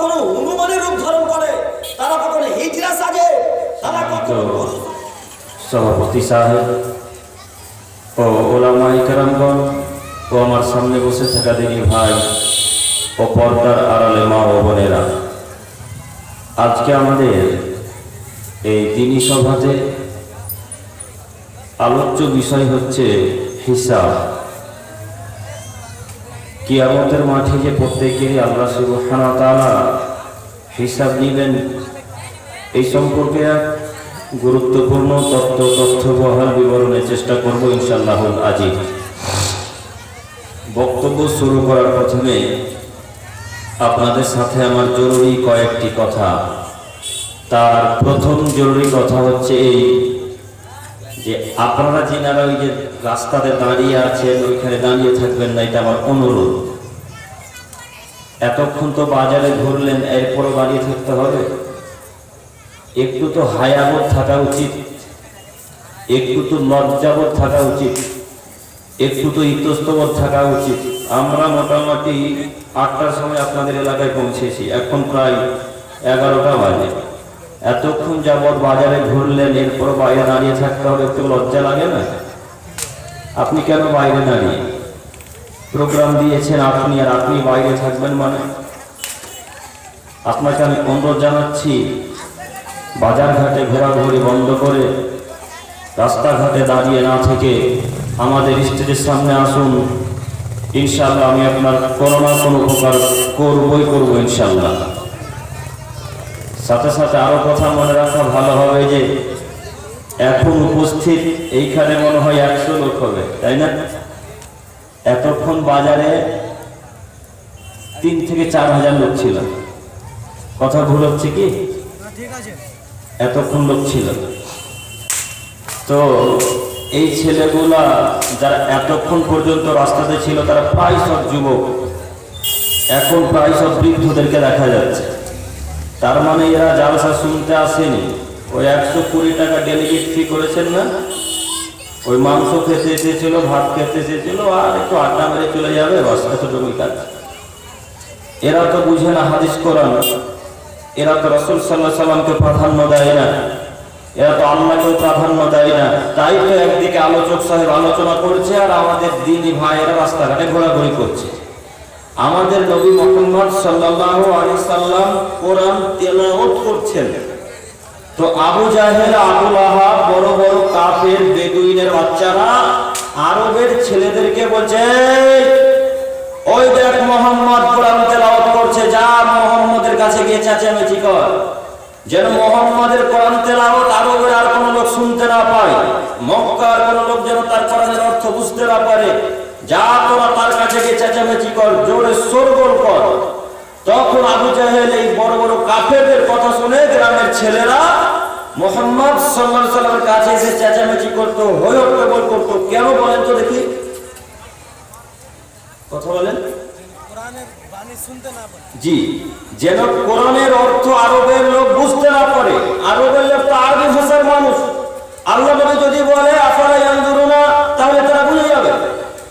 কখনো হনুমানের রূপ ধারণ করে? তারা কখনো হিজরা সাজে? তারা কখনো সভাপতি সাহেব ও ওলামাই কেরামগণ ও আমার সামনে বসে থাকা দিদি ভাই ও পর্দার আড়ালে মা ও বোনেরা। আজকে আমাদের এই দিনী সভাতে আলোচ্য বিষয় হচ্ছে হিসাব। কিয়ামতের মাঠে যে প্রত্যেকেরই আল্লাহ তাআলা হিসাব নিবেন, এই সম্পর্কে এক গুরুত্বপূর্ণ তত্ত্ব, তথ্য বহাল বিবরণের চেষ্টা করব ইনশাআল্লাহ আজি বক্তব্য শুরু করার প্রথমে আপনাদের সাথে আমার জরুরি কয়েকটি কথা। তার প্রথম জরুরি কথা হচ্ছে এই যে আপনারা যেনারা ওই যে রাস্তাতে দাঁড়িয়ে আছেন, ওইখানে দাঁড়িয়ে থাকবেন না, এটা আমার অনুরোধ। এতক্ষণ তো বাজারে ঘুরলেন, এরপরও দাঁড়িয়ে থাকতে হবে। একটু তো হায়াবোধ থাকা উচিত, একটু তো লজ্জাবোধ থাকা উচিত, একটু তো ইতস্তবোধ থাকা উচিত। আমরা মোটামুটি আটটার সময় আপনাদের এলাকায় পৌঁছেছি, এখন প্রায় এগারোটা বাজে। এতক্ষণ যাবৎ বাজারে ঘুরলেন, এরপর বাইরে দাঁড়িয়ে থাকতে হবে, একটু লজ্জা লাগে না? আপনি কেন বাইরে দাঁড়িয়ে? প্রোগ্রাম দিয়েছেন আপনি আর আপনি বাইরে থাকবেন মানে? আপনাকে আমি অনুরোধ জানাচ্ছি বাজার ঘাটে ঘোরাঘুরি বন্ধ করে রাস্তাঘাটে দাঁড়িয়ে না থেকে আমাদের স্টেজের সামনে আসুন। ইনশাল্লাহ আমি আপনার কোনো না কোনো উপকার করবই করব ইনশাল্লাহ সাথে সাথে আরও কথা মনে রাখা ভালো হবে যে এখন উপস্থিত এইখানে মনে হয় একশো লোক হবে, তাই না? এতক্ষণ বাজারে তিন থেকে চার হাজার লোক ছিল। কথা ভুল হচ্ছে কি? এতক্ষণ লোক ছিল। তো এই ছেলেগুলা যারা এতক্ষণ পর্যন্ত রাস্তাতে ছিল, তারা প্রায় সব যুবক। এখন প্রায় সব বৃদ্ধদেরকে দেখা যাচ্ছে। তার মানে এরা জালসা শুনতে আসেনি। ওই একশো কুড়ি টাকা ডেলিগেট ফি করেছেন না? ওই মাংস খেতে এসেছিল, ভাত খেতে এসেছিল, আর একটু আড্ডা মেরে চলে যাবে, বাস, এতটুকুই কাজ। এরা তো বুঝে না হাদিস কোরআন। এরা তো রসুল সাল্লাহ সাল্লামকে প্রাধান্য দেয় না। এরা তো আল্লাহকেও প্রাধান্য দেয় না। তাই তো একদিকে আলোচক সাহেব আলোচনা করছে, আর আমাদের দিনী ভাইয়েরা রাস্তাঘাটে ঘোরাঘুরি করছে। আমাদের নবী মোহাম্মদ সাল্লাল্লাহু আলাইহি সাল্লাম কোরআন তেলাওয়াত করছেন। তো আবু জাহেল আবুল আহাব বড় বড় কাফের বেদুইনের বাচ্চারা আরবের ছেলেদেরকে বলছে, ওই দেখ মোহাম্মদ কোরআন তেলাওয়াত করছে, যা মোহাম্মদের কাছে গিয়ে চেঁচামেচি কর। যেন মোহাম্মদের কোরআন তেলাওয়াত আরবের আর কোনো লোক শুনতে না পায়। মক্কার কোনো লোক যেন তার কোরআনের অর্থ বুঝতে না পারে। যা তোরা তার গিয়ে চেঁচামেচি কর, জোরে শোরগোল কর। তখন আবু জাহেল এই বড় বড় কাফেরদের কথা শুনে গ্রামের ছেলেরা মোহাম্মদ সাল্লামের কাছে এসে চেঁচামেচি করতো হই হট্টগোল করতো। কেন বলেন তো দেখি। কথা বলেন। জি, যেন কোরআনের অর্থ আরবের লোক বুঝতে না পারে। আরবের লোক তো আরবি ভাষার মানুষ। আল্লাহ যদি বলে ইয়ানজুরুনা? তাহলে তারা বুঝে যাবে।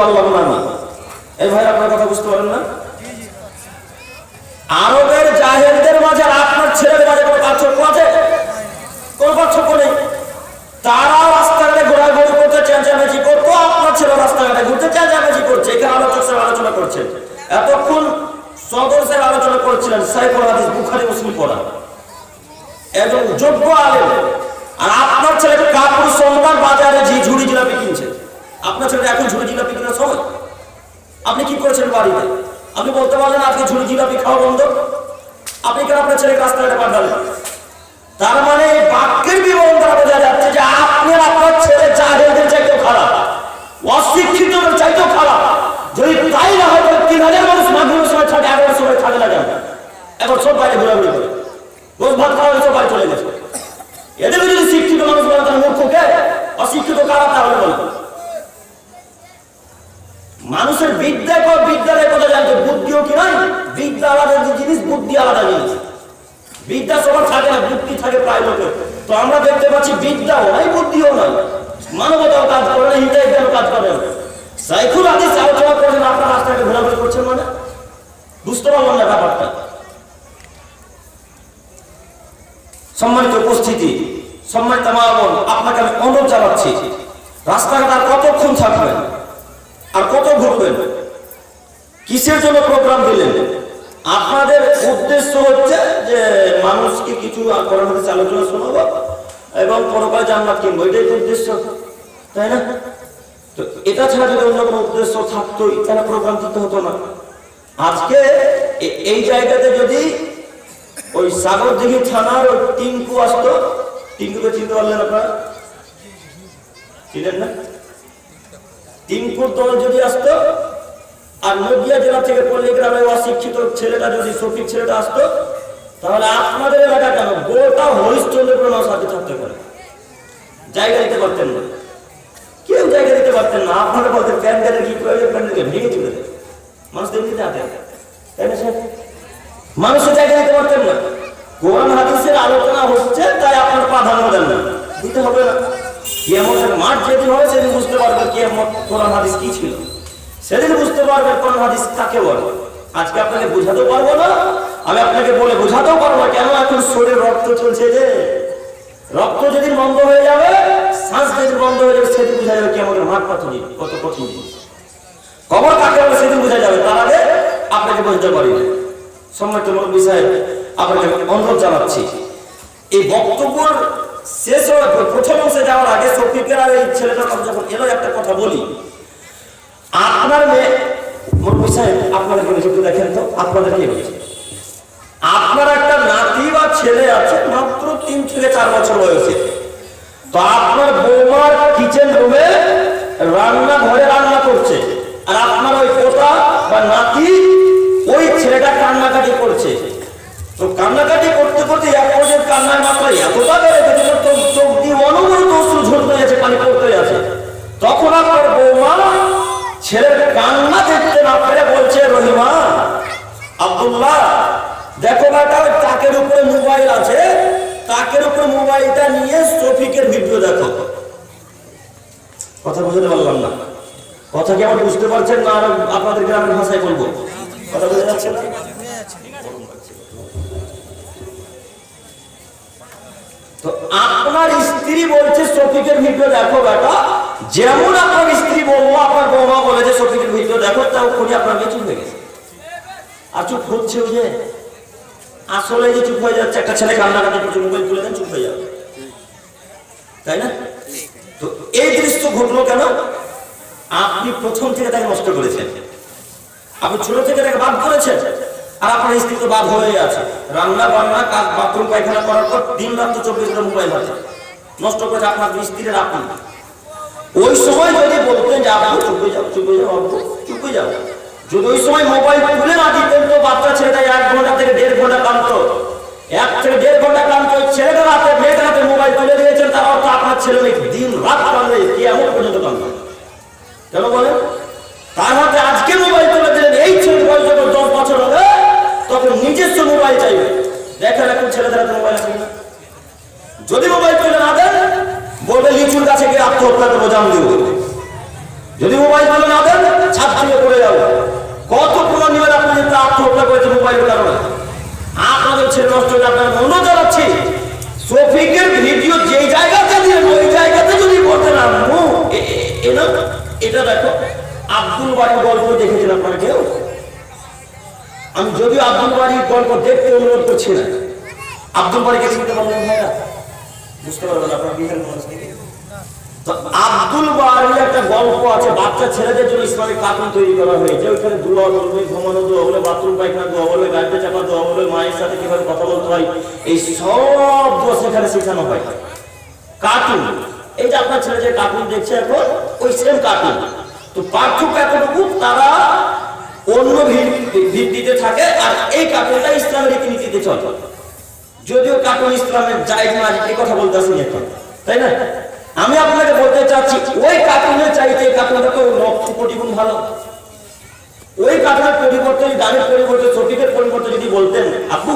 পারলাম না এই ভাই আপনার কথা বুঝতে পারেন না? আরবের মাঝে আপনার কোনো পার্থক্য আছে? কোনো পার্থক্য নেই। তারা রাস্তাঘাটে ঘোরাঘুরি করতে চেঁচামেচি করতো, আপনার ছেলে রাস্তাঘাটে ঘুরতে চেঁচামেচি করছে। এখানে আলোচক সাহেব আলোচনা করছেন এতক্ষণ সদর সাহেব আলোচনা করছিলেন, সাইফুল হাদিস, বুখারি, মুসলিম পড়া। একজন যোগ্য আলেম। আর আপনার ছেলে কাপুর সোমবার বাজারে জি ঝুড়ি জিলাপি কিনছে। আপনার ছেলে এখন ঝুড়ি জিলাপি কেনার সময় আপনি কি করেছেন বাড়িতে? আপনি বলতে পারলেন আজকে ঝুড়ি জিলাপি খাওয়া বন্ধ। আপনি কেন আপনার ছেলেকে রাস্তাঘাটে পাঠালেন? তার মানে বাক্যের বিবরণ দ্বারা বোঝা যাচ্ছে যে আপনি আর আপনার ছেলে জাহেলদের চাইতেও খারাপ। অশিক্ষিতদের চাইতেও খারাপ। যদি তাই না হয়, তাহলে তিন হাজার মানুষ মাধ্যমের সময় থাকে এগারোর সময় থাকে না কেন? এখন সব বাইরে ঘোরাঘুরি করে। রোজ ভাত খাওয়া সম্মানিত উপস্থিতি, সম্মানিত মা বোন, আপনাকে আমি অনুরোধ জানাচ্ছি, রাস্তাঘাট আর কতক্ষণ থাকবেন? আর কত ঘুরবেন? কিসের জন্য প্রোগ্রাম দিলেন? আপনাদের উদ্দেশ্য হচ্ছে যে মানুষকে কিছু করার মধ্যে আলোচনা শোনাবো এবং পরকালে জান্নাত কিনবো। এটাই তো উদ্দেশ্য, তাই না? তো এটা ছাড়া যদি অন্য কোনো উদ্দেশ্য থাকতো এখানে প্রোগ্রাম দিতে হতো না। আজকে এই জায়গাতে যদি ওই সাগরদিঘি থানার ওই টিঙ্কু আসতো, টিঙ্কুকে চিনতে পারলেন আপনারা? চিনেন না? টিঙ্কুর দল যদি আসতো, আর নদিয়া জেলা থেকে পল্লীগ্রামে অশিক্ষিত ছেলেটা যদি সফিক ছেলেটা আসতো, তাহলে আপনাদের এলাকা কেন গোটা হরিশ্চন্দ্রপুর সাথে থাকতে পারে? জায়গা দিতে পারতেন না। কেউ জায়গা দিতে পারতেন না, আপনারা বলতেন প্যান্ডেলের কি প্রয়োজন প্যান্ডেলকে ভেঙে তুলে দেয় মানুষ এমনিতে আতে তাই না স্যার মানুষের জায়গা দিতে পারতেন না। কোরআন, হাদিসের আলোচনা হচ্ছে, তাই আপনার প্রাধান্য দেন না। দিতে হবে না। কিয়ামতের মাঠ যেদিন হবে, সেদিন বুঝতে পারবেন কিয়ামত, কোরআন, হাদিস কি ছিল। সেদিন বুঝতে পারবেন কোরআন, হাদিস কাকে বলে। আজকে আপনাকে বোঝাতে পারব না, আমি আপনাকে বলে বোঝাতেও পারব না কেন এখন শরীরে রক্ত চলছে যে। রক্ত যেদিন বন্ধ হয়ে যাবে, শ্বাস যেদিন বন্ধ হয়ে যাবে, সেদিন বোঝা যাবে কি আমাদের মাঠ কত কত কঠিন। জিনিস খবর কাকে বলে সেদিন বোঝা যাবে আগে আপনাকে বুঝতে পারি সম্মানিত মুরব্বী সাহেব, আপনাকে অনুরোধ জানাচ্ছি, এই বক্তব্যর শেষ হওয়ার পর, প্রথম অংশে যাওয়ার আগে শফিকের আর এই ছেলেটার কথা যখন এলো, একটা কথা বলি। আপনার মেয়ে, মুরব্বী সাহেব আপনাদেরকে একটু দেখেন তো আপনাদেরকে বলছি আপনার একটা নাতি বা ছেলে আছে, মাত্র তিন থেকে চার বছর বয়সে। তো আপনার বৌমার নাতি ওই ছেলেটা কান্নাকাটি করছে। তো কান্নাকাটি করতে করতে এক পর্যন্ত কান্নার মাত্রা এতটা বেড়ে গেছে যে চোখ দিয়ে অনবরত অশ্রু ঝরতে আছে পানি পড়তে আছে তখন আপনার বৌমা ছেলের কান্না দেখতে না পেরে বলছে, রহিমা, আব্দুল্লাহ, দেখো বেটা ওই তাকের উপরে মোবাইল আছে? তাকের উপরে মোবাইলটা নিয়ে শফিকের ভিডিও দেখো। কথা বুঝতে পারলাম না। কথা কি আমার বুঝতে পারছেন না? আর আপনাদের গ্রামের ভাষায় বলব। কথা বুঝতে যাচ্ছে না? তো আপনার স্ত্রী বলছে শফিকের ভিডিও দেখো বেটা। যেমন আপনার স্ত্রী বলব আপনার বৌমা বলে যে শফিকের ভিডিও দেখো, তাও খুঁজে আপনার মেয়ে চুপ হয়ে গেছে। আর চুপ হচ্ছে ওই যে? আসলে যে চুপ হয়ে যাচ্ছে, একটা ছেলে কান্নাকাটি করছে মোবাইল তুলে দেন, চুপ হয়ে যাবে। তাই না? তো এই দৃশ্য ঘটলো কেন? আপনি প্রথম থেকে তাকে নষ্ট করেছেন। আপনি ছোট থেকে তাকে বাদ করেছেন। আর আপনার স্ত্রী তো বাদ হয়ে আছে। রান্না বান্না, কাজ, বাথরুম, পায়খানা করার পর দিন রাত্র চব্বিশ ঘণ্টা মোবাইল হাতে। নষ্ট করেছে আপনার স্ত্রীর আপনি। ওই সময় যদি বলতেন যে আপনি চুপ যাও চুপ যাও আপু চুপ যাও। যদি ওই সময় মোবাইল খুলে না দিতেন, তো বাচ্চা ছেলেটা এক ঘণ্টা থেকে দেড় ঘণ্টা কান্ত এক থেকে দেড় ঘণ্টা কান্ত ওই ছেলেটা রাতে মেয়েটা রাতে মোবাইল তুলে দিয়েছেন তার অর্থ আপনার ছেলে মেয়ে দিন রাত কান্দে কি এমন পর্যন্ত কান্দে কেন বলেন তার হাতে আজকে মোবাইল তুলে দিলেন এই ছেলে বয়স যখন দশ বছর হবে তখন নিজস্ব মোবাইল চাইবে দেখেন এখন ছেলেদের হাতে মোবাইল আছে কিনা যদি মোবাইল তুলে না দেন বলবে লিচুর কাছে গিয়ে আত্মহত্যা করব জান দিব যদি মোবাইল তুলে না দেন ছাদ থেকে পড়ে যাব কত প্রমাণ নেবেন আপনি যে তা আত্মহত্যা করেছে মোবাইলের কারণে আপনাদের ছেলে নষ্ট হয়ে আপনার অনুরোধ জানাচ্ছি শফিকের জায়গাতে যদি আব্দুল বাড়ির গল্প দেখেছেন আপনারা আমি যদিও আব্দুল বাড়ির গল্প দেখতে অনুরোধ করছি না। আব্দুল বাড়িকে চিনতে পারলেন বুঝতে পারবেন আপনার আব্দুল বাড়ির একটা গল্প আছে, বাচ্চা ছেলেদের জন্য ইসলামিক কার্টুন তৈরি করা হয়েছে। ওইখানে দোয়া বলবে ঘুমানো দোয়া বাথরুম পায়খানা দোয়া বলে গাড়িতে চাপা দোয়া বলে মায়ের সাথে কীভাবে কথা বলতে হয়, এই সব সেখানে শেখানো হয়। কার্টুন এই যে আপনার ছেলে যে কার্টুন দেখছে এখন, ওই সেম কার্টুন তো পার্থক্য এতটুকু, তারা অন্য ভিত্তিতে থাকে, আর এই কার্টুনটা ইসলামের রীতিনীতিতে চলে। যদিও কার্টুন ইসলামের জায়গ না, এই কথা বলতে আসেনি এখন, তাই না? আমি আপনাকে বলতে চাচ্ছি, ওই কার্টুনের চাইতে কার্টুনটা তো লক্ষ কোটি গুণ ভালো। ওই কার্টুনের পরিবর্তে, গানের পরিবর্তে ছবিদের পরিবর্তে যদি বলতেন আপু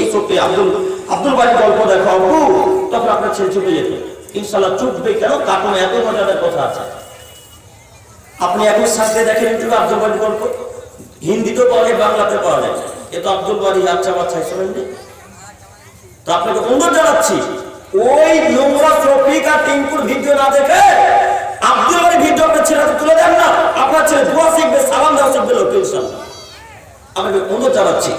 এই ছবি আব্দুল আব্দুল বাড়ির গল্প দেখো আপু তখন আপনার ছেলে ছুটে যেত। ইনশাল্লাহ চুপবে কেন? কার্টুন এত মজাদার কথা আছে। আপনি এখন সাথে দেখেন ইউটিউবে আব্দুল বাড়ির গল্প? হিন্দিতেও পাওয়া যায় বাংলাতে পাওয়া যায়। এ তো আব্দুল বাড়ি আচ্ছা বাচ্চা শোনেন তো আপনাকে অনুরোধ জানাচ্ছি, ওই নোংরা ট্রফিক আর টিঙ্কুর ভিডিও না দেখে আব্দুল বাড়ি ভিডিও আপনার ছেলেকে তুলে দেন না। আপনার ছেলে দোয়া শিখবে, সালাম দেওয়া শিখবে লোক ইনশাল্লাহ। আপনাকে অনুরোধ জানাচ্ছি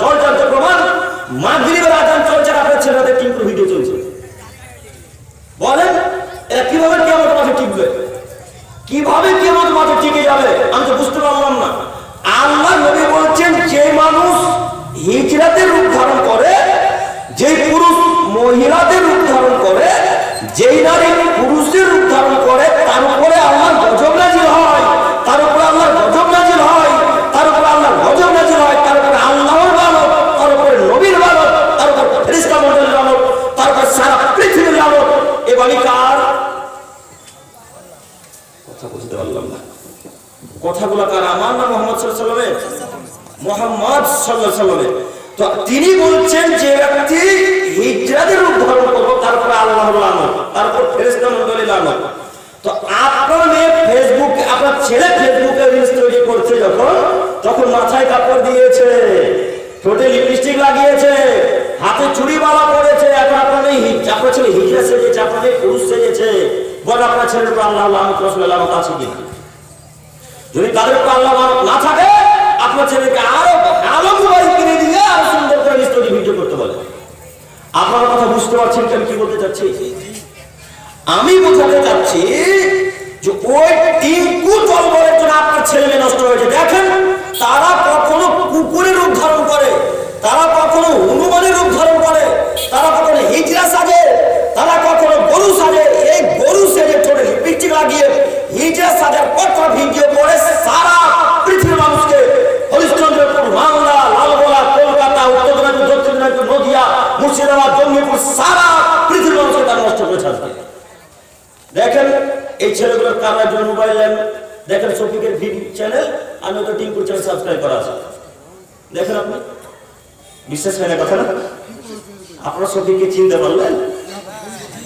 জল জানতে প্রমাণ। মাগরিবের আজান চলছে আপনার ছেলেদের টিঙ্কুর ভিডিও চলছে। বলেন, এরা কীভাবে কেমন মাঠে টিকবে? কীভাবে কেমন মাঠে টিকে যাবে? আমি তো বুঝতে পারলাম না। আল্লাহ নবী বলছেন, যে মানুষ হিজরাতের রূপ ধারণ করে যে পুরুষ মহিলাদের রূপ ধারণ করে, যেই নারী পুরুষের রূপ কথাগুলো কার আমার না মোহাম্মদ সাল্লামের মোহাম্মদ তো তিনি বলছেন যে ব্যক্তি হিজরাদের রূপ ধারণ করব তারপরে আল্লাহ লানত তারপর ফেরেস্তা তো আপনার মেয়ে ফেসবুক আপনার ছেলে ফেসবুকে রিলস তৈরি করছে যখন, তখন মাথায় কাপড় দিয়েছে, ঠোঁটে লিপস্টিক লাগিয়েছে, হাতে চুড়ি বালা পড়েছে এখন আপনার আপনার ছেলে হিজরা সেজেছে, আপনার পুরুষ সেজেছে। বলে আপনার ছেলের উপর আল্লাহ লানত আছে কি যদি তাদের উপর আল্লাহ লানত না থাকে, আপনার ছেলেকে আরও আরও কিনে দিয়ে আরও সুন্দর করে স্টোরি ভিডিও করতে বলে। আপনার কথা বুঝতে পারছেন কি আমি বলতে চাচ্ছি? আমি বোঝাতে চাচ্ছি শফিকের চ্যানেল আমি তো টিঙ্কুর চ্যানেল সাবস্ক্রাইব করা আছে। দেখেন আপনি? বিশ্বাস হয় না কথা না আপনারা শফিককে চিনতে পারলেন?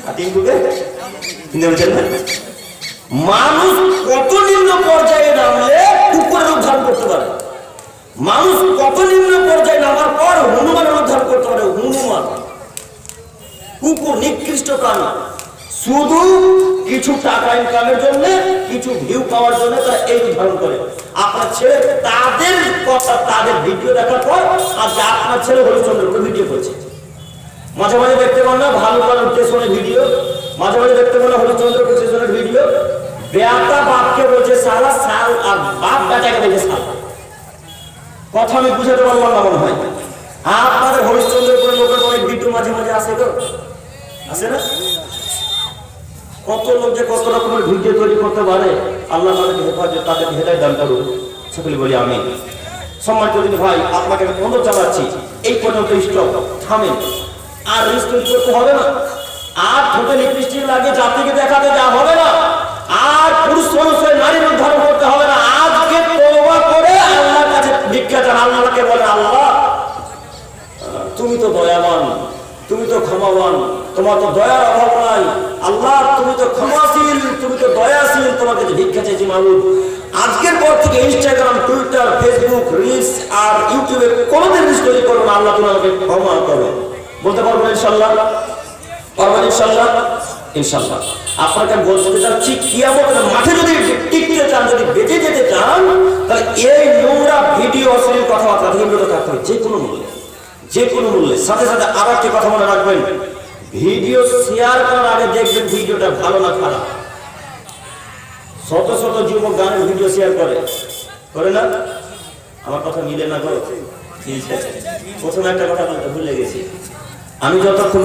আর টিঙ্কুকে চিনতে পারছেন মানুষ কত নিম্ন পর্যায়ে নামলে কুকুরের উদ্ধার করতে পারে? মানুষ কত নিম্ন পর্যায়ে নামার পর হনুমানের উদ্ধার করতে পারে? হনুমান। কুকুর নিকৃষ্ট প্রাণী। শুধু কিছু টাকা ইনকামের জন্য, কিছু ভিউ পাওয়ার জন্য তারা এই উদাহরণ করে। আপনার ছেলে তাদের কথা, তাদের ভিডিও দেখার পর আজকে আপনার ছেলে হরিচন্দ্রপুর ভিডিও করছে। মাঝে মাঝে দেখতে পান না, ভালো ভালো স্টেশনের ভিডিও মাঝে মাঝে দেখতে পান না হরিচন্দ্রপুর স্টেশনের ভিডিও বেয়াটা বাপকে বলছে সারা সাল আর বাপ বেটাকে বলছে সাল কথা আমি বুঝাতে পারলাম না মনে হয়। আপনাদের হরিশ্চন্দ্রপুরের লোকের অনেক ভিডিও মাঝে মাঝে আসে তো আসে না? কত লোক যে কত রকমের ভিডিও তৈরি করতে পারে, আল্লাহ তাদেরকে হেফাজত তাদের হেদায় দান করুন সকলে বলি আমি সম্মানিত ভাই, আপনাকে আমি অনুরোধ জানাচ্ছি, এই পর্যন্ত স্টক থামেন। আর রিস্ক করতে হবে না। আর ঠোঁটে লিপস্টিক লাগে জাতিকে দেখাতে যা করো না আল্লাহ তুমি আমাকে ক্ষমা করো। বলতে পারবেন ইনশাল্লাহ? পারবেন ইনশাল্লাহ? ইনশাল্লাহ। আপনাকে বলতে চাচ্ছি, কিয়ামতের মাঠে যদি টিকতে চান, যদি বেঁচে যেতে চান, তাহলে এই নোংরা ভিডিও অশ্লীল কথাবার্তা থেকে যে কোনো মূল্যে। যে কোনো মূল্যে। সাথে সাথে আরও একটি কথা মনে রাখবেন। ভিডিও শেয়ার করার আগে দেখবেন ভিডিওটা ভালো না খারাপ। শত শত যুবক গানের ভিডিও শেয়ার করে। করে না? আমার কথা মিলে না মিলছে। প্রথমে একটা কথা বলতে ভুলে গেছি। আমি যতক্ষণ